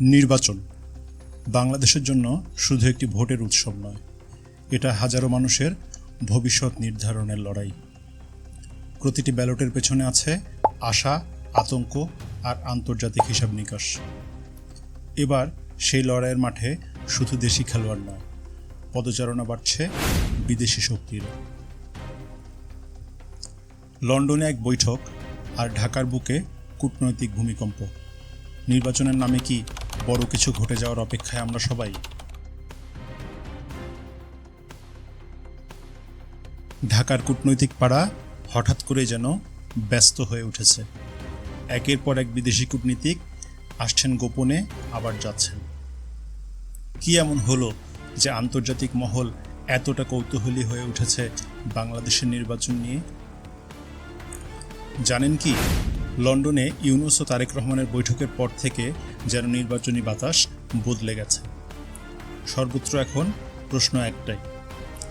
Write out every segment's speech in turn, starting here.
নির্বাচন। বাংলাদেশের জন্য শুধু একটি ভোটের উৎসব নয়, এটা হাজারো মানুষের ভবিষ্যৎ নির্ধারণের লড়াই। প্রতিটি ব্যালটের পেছনে আছে আশা, আতঙ্ক আর আন্তর্জাতিক হিসাব নিকাশ। এবার সেই লড়াইয়ের মাঠে শুধু দেশি খেলোয়াড় নয়, পদচারণা বাড়ছে বিদেশি শক্তির। লন্ডনে এক বৈঠক আর ঢাকার বুকে কূটনৈতিক ভূমিকম্প। নির্বাচনের নামে কি বড় কিছু ঘটে যাওয়ার অপেক্ষায় আমরা সবাই। ঢাকার কূটনৈতিক পাড়া হঠাৎ করে যেন ব্যস্ত হয়ে উঠেছে। একের পর এক বিদেশি কূটনীতিক আসছেন গোপনে, আবার যাচ্ছেন। কি এমন হলো যে আন্তর্জাতিক মহল এতটা কৌতূহলী হয়ে উঠেছে বাংলাদেশের নির্বাচন নিয়ে? জানেন কি, লন্ডনে ইউনুস ও তারেক রহমানের বৈঠকের পর থেকে যেন নির্বাচনী বাতাস বদলে গেছে। সর্বত্র এখন প্রশ্ন একটাই,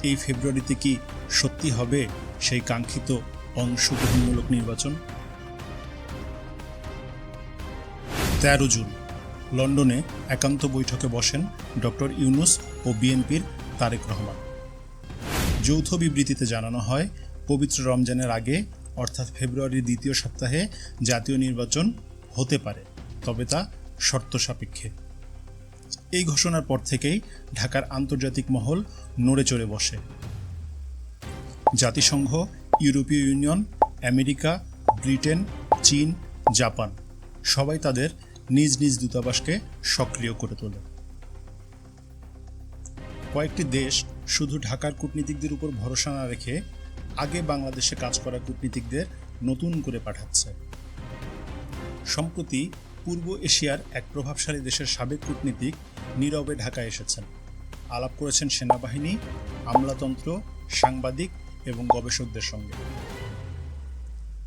এই ফেব্রুয়ারিতে কি সত্যি হবে সেই কাঙ্ক্ষিত অংশগ্রহণমূলক নির্বাচন? তেরো জুন, লন্ডনে একান্ত বৈঠকে বসেন ডক্টর ইউনুস ও বিএনপির তারেক রহমান। যৌথ বিবৃতিতে জানানো হয়, পবিত্র রমজানের আগে, অর্থাৎ ফেব্রুয়ারির দ্বিতীয় সপ্তাহে জাতীয় নির্বাচন হতে পারে, তবে তা শর্ত সাপেক্ষে। এই ঘোষণার পর থেকেই ঢাকার আন্তর্জাতিক মহল নড়ে চড়ে বসে। জাতিসংঘ, ইউরোপীয় ইউনিয়ন, আমেরিকা, ব্রিটেন, চীন, জাপান সবাই তাদের নিজ নিজ দূতাবাসকে সক্রিয় করে তোলে। কয়েকটি দেশ শুধু ঢাকার কূটনীতিকদের উপর ভরসা না রেখে আগে বাংলাদেশে কাজ করা কূটনীতিকদের নতুন করে পাঠাচ্ছে। সম্প্রতি পূর্ব এশিয়ার এক প্রভাবশালী দেশের সাবেক কূটনীতিক নীরবে ঢাকায় এসেছেন। আলাপ করেছেন সেনাবাহিনী, আমলাতন্ত্র, সাংবাদিক এবং গবেষকদের সঙ্গে।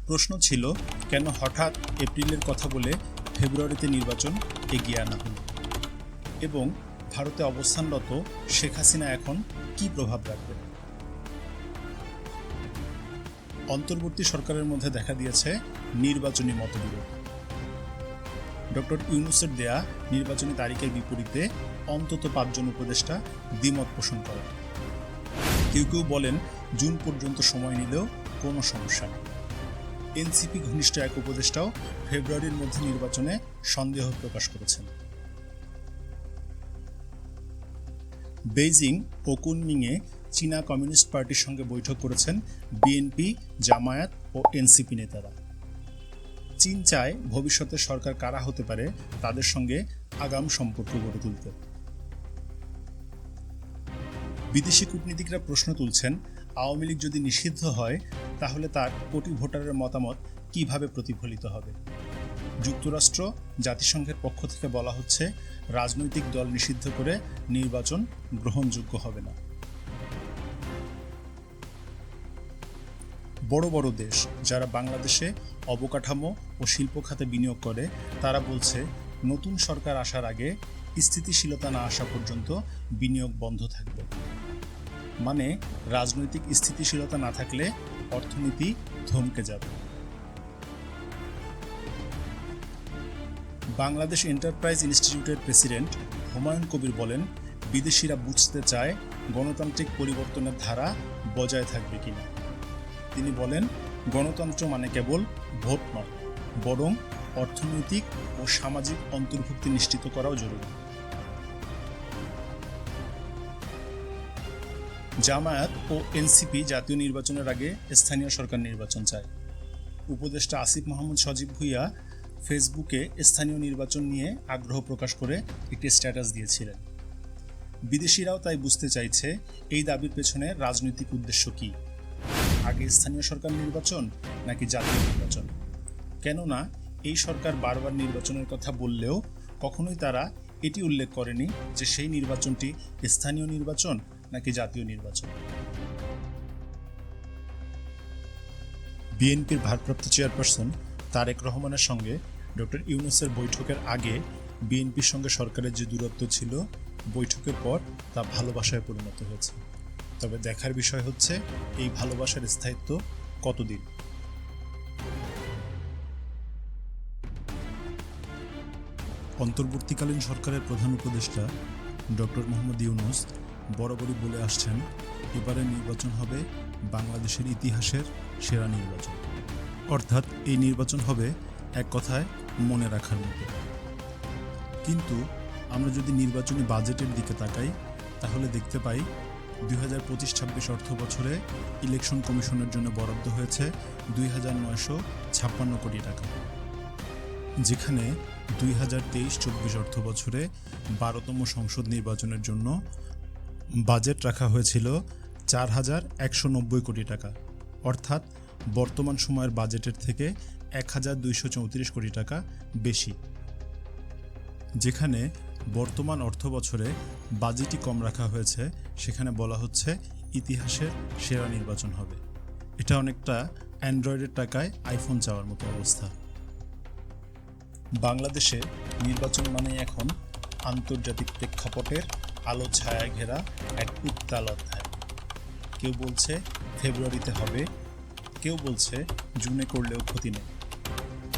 প্রশ্ন ছিল, কেন হঠাৎ এপ্রিলের কথা বলে ফেব্রুয়ারিতে নির্বাচন এগিয়ে আনা হলো? এবং ভারতে অবস্থানরত শেখ হাসিনা এখন কি প্রভাব রাখবে? অন্তর্বর্তী সরকারের মধ্যে দেখা দিয়েছে নির্বাচনী মতবিরোধ। ডক্টর ইউনুসের দেয়া নির্বাচনী তারিখের বিপরীতে অন্তত পাঁচজন উপদেষ্টা দ্বিমত পোষণ করেন। কেউ কেউ বলেন জুন পর্যন্ত সময় নিলেও কোনো সমস্যা নেই। এনসিপি ঘনিষ্ঠ এক উপদেষ্টাও ফেব্রুয়ারির মধ্যে নির্বাচনে সন্দেহ প্রকাশ করেছেন। বেইজিং ও কুনমিংয়ে চীনা কমিউনিস্ট পার্টির সঙ্গে বৈঠক করেছেন বিএনপি, জামায়াত ও এনসিপি নেতারা। চীন চায় ভবিষ্যতে সরকার কারা হতে পারে তাদের সঙ্গে আগাম সম্পর্ক গড়ে তুলতে। বিদেশি কূটনীতিকরা প্রশ্ন তুলছেন, আওয়ামী লীগ যদি নিষিদ্ধ হয়, তাহলে তার কোটি ভোটারের মতামত কীভাবে প্রতিফলিত হবে? যুক্তরাষ্ট্র জাতিসংঘের পক্ষ থেকে বলা হচ্ছে, রাজনৈতিক দল নিষিদ্ধ করে নির্বাচন গ্রহণযোগ্য হবে না। বড় বড় দেশ যারা বাংলাদেশে অবকাঠামো ও শিল্প খাতে বিনিয়োগ করে, তারা বলছে নতুন সরকার আসার আগে স্থিতিশীলতা না আসা পর্যন্ত বিনিয়োগ বন্ধ থাকবে। মানে রাজনৈতিক স্থিতিশীলতা না থাকলে অর্থনীতি থমকে যাবে। বাংলাদেশ এন্টারপ্রাইজ ইনস্টিটিউটের প্রেসিডেন্ট হুমায়ুন কবির বলেন, বিদেশিরা বুঝতে চায় গণতান্ত্রিক পরিবর্তনের ধারা বজায় থাকবে কিনা। তিনি বলেন, গণতন্ত্র মানে কেবল ভোট নয়, বরং অর্থনৈতিক ও সামাজিক অন্তর্ভুক্তি নিশ্চিত করাও জরুরি। জামায়াত ও এনসিপি জাতীয় নির্বাচনের আগে স্থানীয় সরকার নির্বাচন চায়। উপদেষ্টা আসিফ মাহমুদ সজীব ভুইয়া ফেসবুকে স্থানীয় নির্বাচন নিয়ে আগ্রহ প্রকাশ করে একটি স্ট্যাটাস দিয়েছিলেন। বিদেশিরাও তাই বুঝতে চাইছে, এই দাবির পেছনে রাজনৈতিক উদ্দেশ্য কী? আগে স্থানীয় সরকার নির্বাচন নাকি জাতীয় নির্বাচন? কেননা এই সরকার বারবার নির্বাচনের কথা বললেও কখনোই তারা এটি উল্লেখ করেনি যে সেই নির্বাচনটি স্থানীয় নির্বাচন নাকি জাতীয় নির্বাচন। বিএনপির ভারপ্রাপ্ত চেয়ারপারসন তারেক রহমানের সঙ্গে ডক্টর ইউনুসের বৈঠকের আগে বিএনপির সঙ্গে সরকারের যে দূরত্ব ছিল, বৈঠকের পর তা ভালোবাসায় পরিণত হয়েছে। তবে দেখার বিষয় হচ্ছে, এই ভালোবাসার স্থায়িত্ব কতদিন? অন্তর্বর্তীকালীন সরকারের প্রধান উপদেষ্টা ডক্টর মোহাম্মদ ইউনুস বরাবরই বলে আসছেন এবারের নির্বাচন হবে বাংলাদেশের ইতিহাসের সেরা নির্বাচন। অর্থাৎ এই নির্বাচন হবে এক কথায় মনে রাখার মতো। কিন্তু আমরা যদি নির্বাচনী বাজেটের দিকে তাকাই, তাহলে দেখতে পাই দুই হাজার পঁচিশ ছাব্বিশ অর্থ বছরে ইলেকশন কমিশনের জন্য বরাদ্দ হয়েছে দুই হাজার নয়শো ছাপ্পান্ন কোটি টাকা, যেখানে দুই হাজার তেইশ চব্বিশ অর্থ বছরে বারোতম সংসদ নির্বাচনের জন্য বাজেট রাখা হয়েছিল চার হাজার একশো নব্বই কোটি টাকা, অর্থাৎ বর্তমান সময়ের বাজেটের থেকে এক হাজার দুইশো চৌত্রিশ কোটি টাকা বেশি, যেখানে বর্তমান অর্থ বছরে বাজেটই কম রাখা হয়েছে। সেখানে বলা হচ্ছে ইতিহাসের সেরা নির্বাচন হবে। এটা অনেকটা অ্যান্ড্রয়েডের টাকায় আইফোন চাওয়ার মতো অবস্থা। বাংলাদেশে নির্বাচন মানে এখন আন্তর্জাতিক প্রেক্ষাপটের আলো ছায়া ঘেরা এক উত্তাল অধ্যায়। কেউ বলছে ফেব্রুয়ারিতে হবে, কেউ বলছে জুনে করলেও ক্ষতি নেই।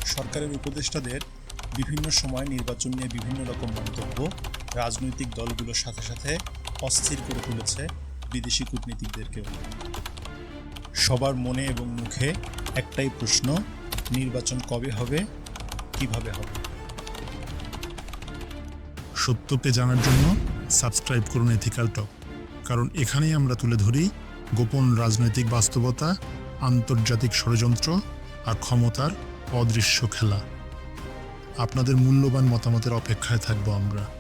সরকারের উপদেষ্টাদের বিভিন্ন সময় নির্বাচন নিয়ে বিভিন্ন রকম মন্তব্য রাজনৈতিক দলগুলোর সাথে সাথে অস্থির করে তুলেছে বিদেশি কূটনীতিকদেরকেও। সবার মনে এবং মুখে একটাই প্রশ্ন, নির্বাচন কবে হবে, কীভাবে হবে? সত্যকে জানার জন্য সাবস্ক্রাইব করুন এথিক্যাল টক, কারণ এখানেই আমরা তুলে ধরি গোপন রাজনৈতিক বাস্তবতা, আন্তর্জাতিক ষড়যন্ত্র আর ক্ষমতার অদৃশ্য খেলা। আপনাদের মূল্যবান মতামতের অপেক্ষায় থাকব আমরা।